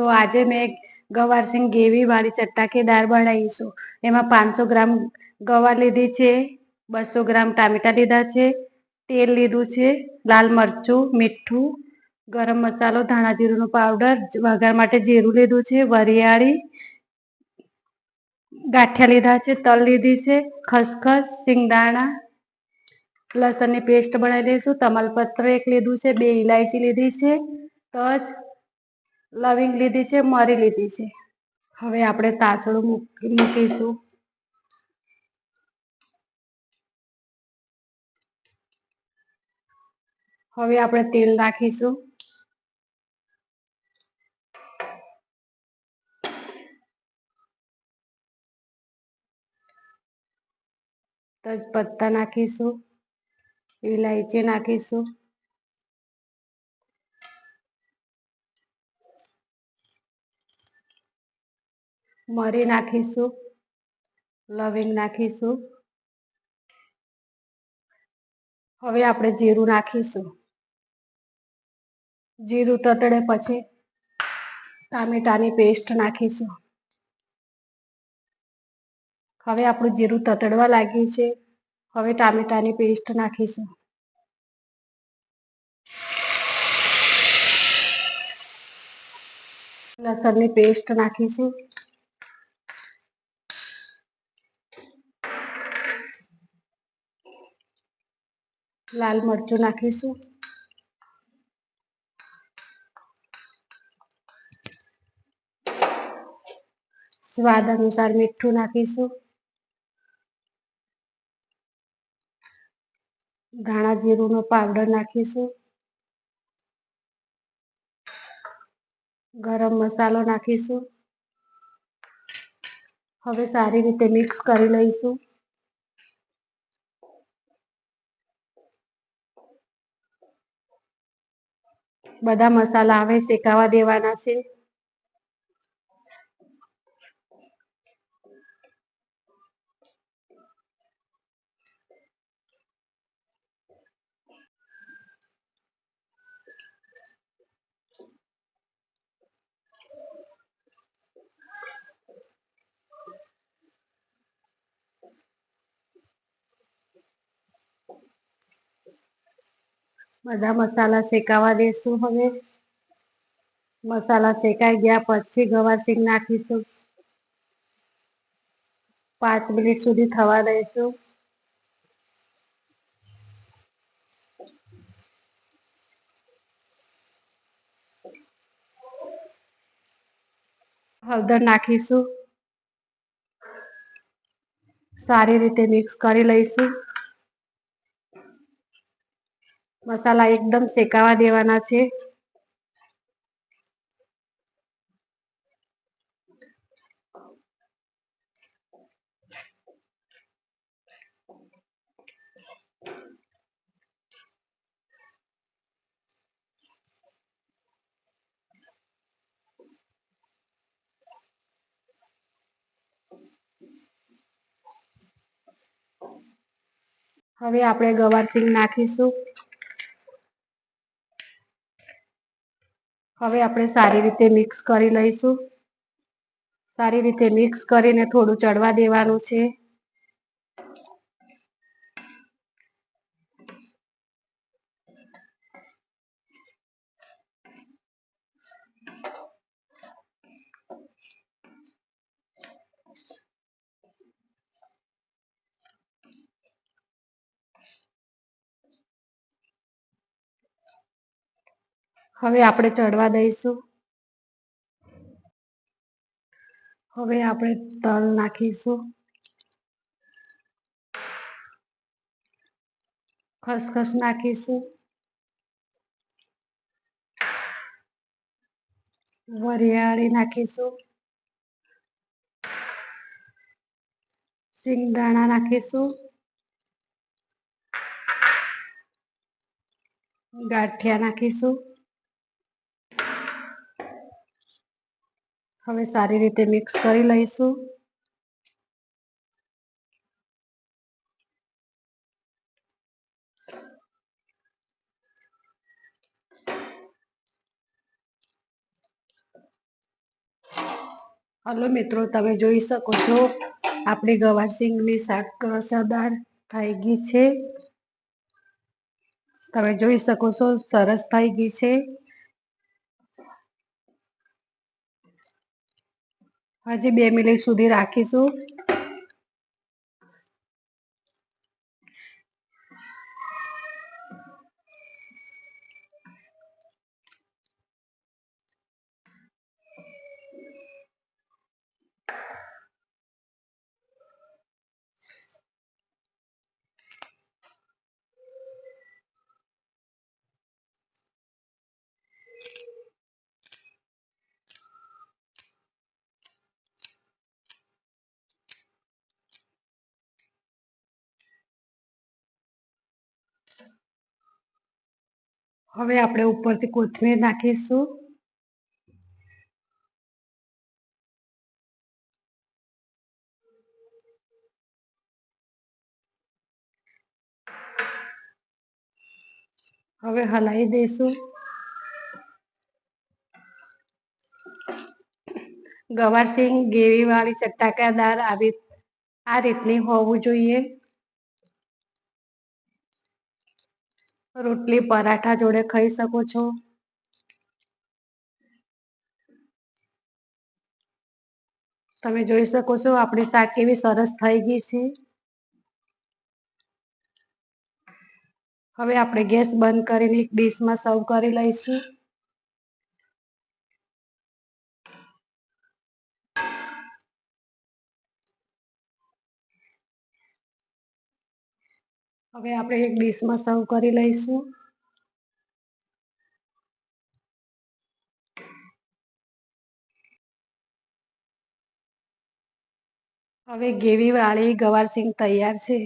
તો આજે મેં ગવારસિંગ ગેવી વાળી ચટાકેદાર બનાવીશું એમાં પાંચસો ગ્રામ ગવાર લીધી છે, બસો ગ્રામ ટામેટા લીધા છે, તેલ લીધું છે, લાલ મરચું, મીઠું, ગરમ મસાલો, ધાણા જીરુંનો પાવડર, વઘાર માટે જીરું લીધું છે, વરિયાળી, ગાંઠિયા લીધા છે, તલ લીધી છે, ખસખસ, સિંગદાણા, લસણની પેસ્ટ બનાવી દઈશું, તમાલપત્ર એક લીધું છે, બે ઇલાયચી લીધી છે, તજ લવિંગ લીધી છે, મરી લીધી છે. હવે આપણે તાસડું મૂકીશું. હવે આપણે તેલ નાખીશું. તજપત્તા નાખીશું. ઇલાયચી નાખીશું. મરી નાખીશું. લવિંગ નાખીશું. હવે આપણે જીરું નાખીશું. જીરું તતડે પછી ટામેટાની પેસ્ટ નાખીશું. હવે આપણું જીરું તતડવા લાગ્યું છે. હવે ટામેટાની પેસ્ટ નાખીશું. લસણની પેસ્ટ નાખીશું. લાલ મરચું નાખીશું. સ્વાદ અનુસાર મીઠું નાખીશું. ધાણા જીરુંનો પાવડર નાખીશું. ગરમ મસાલો નાખીશું. હવે સારી રીતે મિક્સ કરી લઈશું. બધા મસાલા હવે શેકાવા દેવાના છે. બધા મસાલા શેકાવા દેશું હવે. મસાલા શેકાઈ ગયા, પછી ગવાર સિંગ નાખીશું. પાંચ મિનિટ સુધી થવા દઈશું. હળદર નાખીશું. સારી રીતે મિક્સ કરી લઈશું. મસાલા એકદમ શેકાવા દેવાના છે. હવે આપણે ગવાર સિંગ નાખીશું. હવે આપણે સારી રીતે મિક્સ કરી લઈશું. સારી રીતે મિક્સ કરીને થોડું ચડવા દેવાનું છે. હવે આપણે ચડવા દઈશું. હવે આપણે તલ નાખીશું. ખસખસ નાખીશું. વરિયાળી નાખીશું. સિંગદાણા નાખીશું. ગાંઠિયા નાખીશું. હવે સારી રીતે મિક્સ કરી લઈશું. હલો મિત્રો, તમે જોઈ શકો છો, આપણી ગવારસિંગની શાક રસાદાર થઈ ગઈ છે. તમે જોઈ શકો છો, સરસ થઈ ગઈ છે. હજી બે મિનિટ સુધી રાખીશું. હવે આપણે ઉપરથી કોથમીર નાખીશું. હવે હલાવી દઈશું. ગવારસિંગ ગેવી વાળી ચટાકાદાર આવી આ રીતની હોવું જોઈએ. રોટલી, પરાઠા જોડે ખાઈ શકો છો. તમે જોઈ શકો છો, આપણી શાક કેવી સરસ થઈ ગઈ છે. હવે આપણે ગેસ બંધ કરીને એક ડીશમાં સર્વ કરી લઈશું. હવે આપણે એક ડીશમાં સર્વ કરી લઈશું. હવે ગેવીવાળી ગવાર સિંગ તૈયાર છે.